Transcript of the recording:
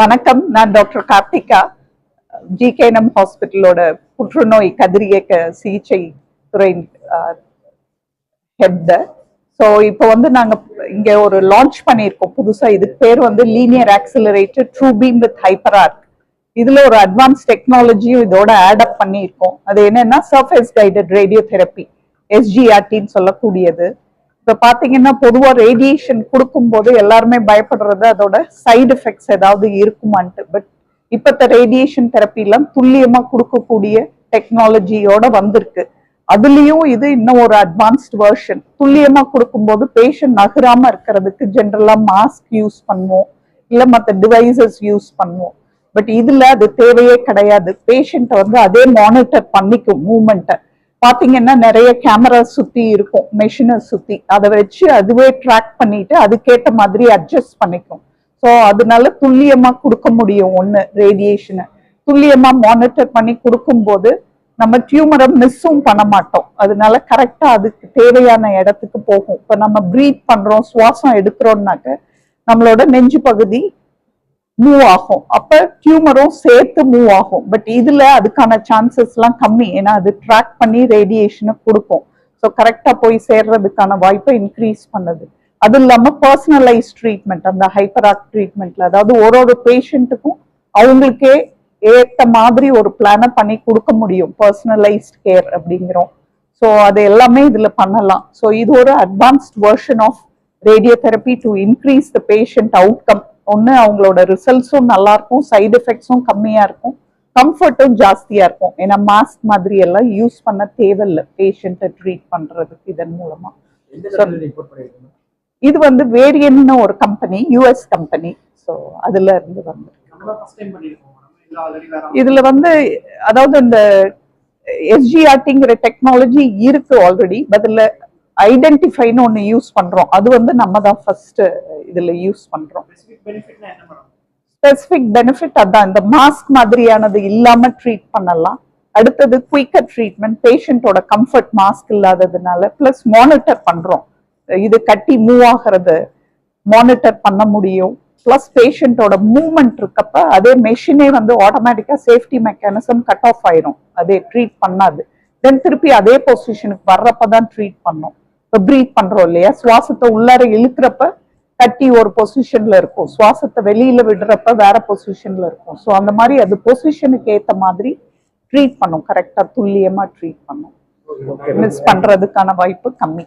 வணக்கம். நான் doctor Karthika. GKNM ஹாஸ்பிட்டலோட புற்றுநோய் கதிரியக்க சிகிச்சை துறை ஹெட் ஸோ இப்போ வந்து நாங்கள் இங்கே ஒரு லான்ச் பண்ணியிருக்கோம். புதுசாக இதுக்கு பேர் வந்து linear accelerated true beam with hyper arc ஒரு அட்வான்ஸ் டெக்னாலஜியும் இதோட ஆடப் பண்ணியிருக்கோம். அது என்னென்னா சர்ஃபேஸ் கைடட் ரேடியோ தெரப்பி எஸ்ஜிஆர்டின்னு சொல்லக்கூடியது. இப்போ பாத்தீங்கன்னா பொதுவா ரேடியேஷன் கொடுக்கும்போது எல்லாருமே பயப்படுறது அதோட சைடு எஃபெக்ட்ஸ் ஏதாவது இருக்குமான்ட்டு. பட் இப்பத்த ரேடியேஷன் தெரப்பிலாம் துல்லியமாக துல்லியமா கொடுக்கக்கூடிய டெக்னாலஜியோட வந்திருக்கு. அதுலயும் இது இன்னும் ஒரு அட்வான்ஸ்ட் வெர்ஷன் துல்லியமா கொடுக்கும்போது பேஷண்ட் நகராமல் இருக்கிறதுக்கு ஜென்ரலா மாஸ்க் யூஸ் பண்ணுவோம். இல்ல மத்த டிவைசஸ் யூஸ் பண்ணுவோம். பட் இதுல அது தேவையே கிடையாது. பேஷண்ட்டை வந்து அதே மானிட்டர் பண்ணிக்கும் மூமெண்ட்டை பார்த்தீங்கன்னா நிறைய கேமரா சுத்தி இருக்கும் மெஷினை சுத்தி. அதை வச்சு அதுவே ட்ராக் பண்ணிட்டு அதுக்கேற்ற மாதிரி அட்ஜஸ்ட் பண்ணிக்கும். ஸோ அதனால துல்லியமா கொடுக்க முடியும் ஒண்ணு ரேடியேஷனை துல்லியமா மானிட்டர் பண்ணி கொடுக்கும்போது நம்ம டியூமரை மிஸ்ஸும் பண்ண மாட்டோம். அதனால கரெக்டா அதுக்கு தேவையான இடத்துக்கு போகும். இப்போ நம்ம ப்ரீத் பண்றோம் சுவாசம் எடுக்கிறோம்னாக்க நம்மளோட நெஞ்சு பகுதி மூவ் ஆகும். அப்ப டியூமரும் சேர்த்து மூவ் ஆகும். பட் இதுல அதுக்கான சான்சஸ் எல்லாம் கம்மி. ஏன்னா அது ட்ராக் பண்ணி ரேடியேஷனை கொடுக்கும். ஸோ கரெக்டா போய் சேர்றதுக்கான வாய்ப்பை இன்க்ரீஸ் பண்ணுது. அது இல்லாம பர்சனலைஸ் ட்ரீட்மெண்ட் அந்த ஹைப்பராக் ட்ரீட்மெண்ட்ல அதாவது ஒரு ஒரு பேஷண்ட்டுக்கும் அவங்களுக்கே ஏத்த மாதிரி ஒரு பிளானை பண்ணி கொடுக்க முடியும். பர்சனலைஸ்ட் கேர் அப்படிங்கிறோம். ஸோ அது எல்லாமே இதுல பண்ணலாம். ஸோ இது ஒரு advanced version of radio therapy to increase the patient outcome ஒன்று அவங்களோட ரிசல்ட்ஸும் நல்லா இருக்கும் சைடு எஃபெக்ட்ஸும் கம்மியா இருக்கும் கம்ஃபர்ட்டும் ஜாஸ்தியா இருக்கும். ஏன்னா மாஸ்க் மாதிரி எல்லாம் யூஸ் பண்ண தேவையில்லை பேஷண்ட்டை ட்ரீட் பண்றதுக்கு இதன் மூலமா. எந்த இடத்துல ரிப்போர்ட் பண்ணிருக்கீங்க? இது வந்து வேரியன்னு ஒரு கம்பெனி யூஎஸ் கம்பெனி ஸோ அதுல இருந்து வந்து இதுல வந்து அதாவது இந்த எஸ்ஜிஆர்டிங்கிற டெக்னாலஜி இருக்கு ஆல்ரெடி பதில் ஐடென்டிஃபைன்னு ஒன்று யூஸ் பண்றோம். அது வந்து நம்ம தான் ஃபர்ஸ்ட் இதுல யூஸ் மேடம் ஸ்பெசிபிக் பெனிஃபிட் அதான் இந்த மாஸ்க் மாதிரியானது இல்லாம ட்ரீட் பண்ணலாம். அடுத்தது குயிக்கர் ட்ரீட்மெண்ட் பேஷண்ட்டோட கம்ஃபர்ட் மாஸ்க் இல்லாததுனால ப்ளஸ் மானிட்டர் பண்றோம். இது கட்டி மூவ் ஆகிறது மானிட்டர் பண்ண முடியும். ப்ளஸ் பேஷண்ட்டோட மூவ்மெண்ட் இருக்கப்ப அதே மெஷினே வந்து ஆட்டோமேட்டிக்கா சேஃப்டி மெக்கானிசம் கட் ஆஃப் ஆயிரும். அதே ட்ரீட் பண்ணாது. தென் திருப்பி அதே பொசிஷனுக்கு வர்றப்ப தான் ட்ரீட் பண்ணோம். இப்போ ப்ரீத் பண்றோம் இல்லையா? சுவாசத்தை உள்ளார இழுக்கிறப்ப கட்டி ஒரு பொசிஷன்ல இருக்கும். சுவாசத்தை வெளியில விடுறப்ப வேற பொசிஷன்ல இருக்கும். ஸோ அந்த மாதிரி அது பொசிஷனுக்கு ஏத்த மாதிரி ட்ரீட் பண்ணும். கரெக்டா துல்லியமா ட்ரீட் பண்ணும். மிஸ் பண்றதுக்கான வாய்ப்பு கம்மி.